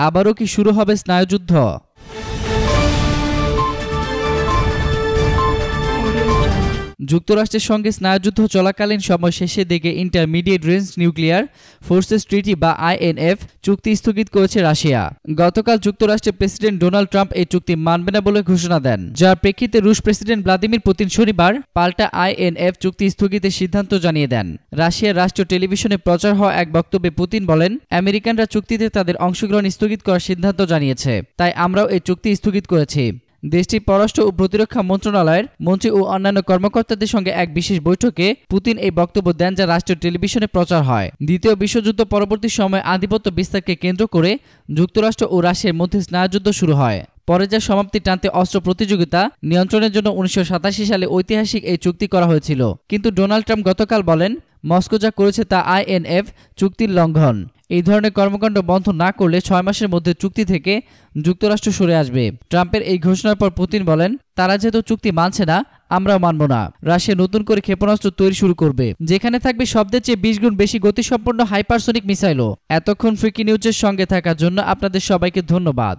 আবারও কি শুরু হবে স্নায়ুযুদ্ধ? যুক্তরাষ্ট্রের সঙ্গে স্নায়ুযুদ্ধ চলাকালীন সময় শেষের দিকে intermediate range nuclear forces treaty বা আইএনএফ চুক্তি স্থগিত করেছে রাশিয়া। গতকাল যুক্তরাষ্ট্রের প্রেসিডেন্ট ডোনাল্ড ট্রাম্প এই চুক্তি মানবে না বলে ঘোষণা দেন। যার প্রেক্ষিতে রুশ প্রেসিডেন্ট ভ্লাদিমির পুতিন শনিবার পাল্টা আইএনএফ চুক্তি স্থগিতের সিদ্ধান্ত জানিয়ে দেন। রাশিয়ার রাষ্ট্রীয় টেলিভিশনে প্রচার হওয়া এক বক্তব্যে পুতিন বলেন, আমেরিকানরা চুক্তিতে তাদের অংশগ্রহণ স্থগিত করার সিদ্ধান্ত জানিয়েছে, তাই আমরাও এই চুক্তি স্থগিত করেছি। দেশটির পররাষ্ট্র ও প্রতিরক্ষা মন্ত্রণালয়ের মন্ত্রী ও অন্যান্য কর্মকর্তাদের সঙ্গে এক বিশেষ বৈঠকে পুতিন এই বক্তব্য দেন যা রাষ্ট্রীয় টেলিভিশনে প্রচার হয়। দ্বিতীয় বিশ্বযুদ্ধ পরবর্তী সময়ে আধিপত্য বিস্তারকে কেন্দ্র করে যুক্তরাষ্ট্র ও রাশিয়ার মধ্যে স্নায়ুযুদ্ধ শুরু হয়। পরে যা সমাপ্তি টানতে অস্ত্র প্রতিযোগিতা নিয়ন্ত্রণের জন্য উনিশশো সাতাশি সালে ঐতিহাসিক এই চুক্তি করা হয়েছিল। কিন্তু ডোনাল্ড ট্রাম্প গতকাল বলেন, মস্কো যা করেছে তা আইএনএফ চুক্তির লঙ্ঘন। এই ধরনের কর্মকাণ্ড বন্ধ না করলে ছয় মাসের মধ্যে চুক্তি থেকে যুক্তরাষ্ট্র সরে আসবে। ট্রাম্পের এই ঘোষণার পর পুতিন বলেন, তারা যেহেতু চুক্তি মানছে না, আমরাও মানব না। রাশিয়া নতুন করে ক্ষেপণাস্ত্র তৈরি শুরু করবে। যেখানে থাকবে শব্দের চেয়ে বিশ গুণ বেশি গতিসম্পন্ন হাইপারসোনিক মিসাইলও। এতক্ষণ ফ্রিকি নিউজের সঙ্গে থাকার জন্য আপনাদের সবাইকে ধন্যবাদ।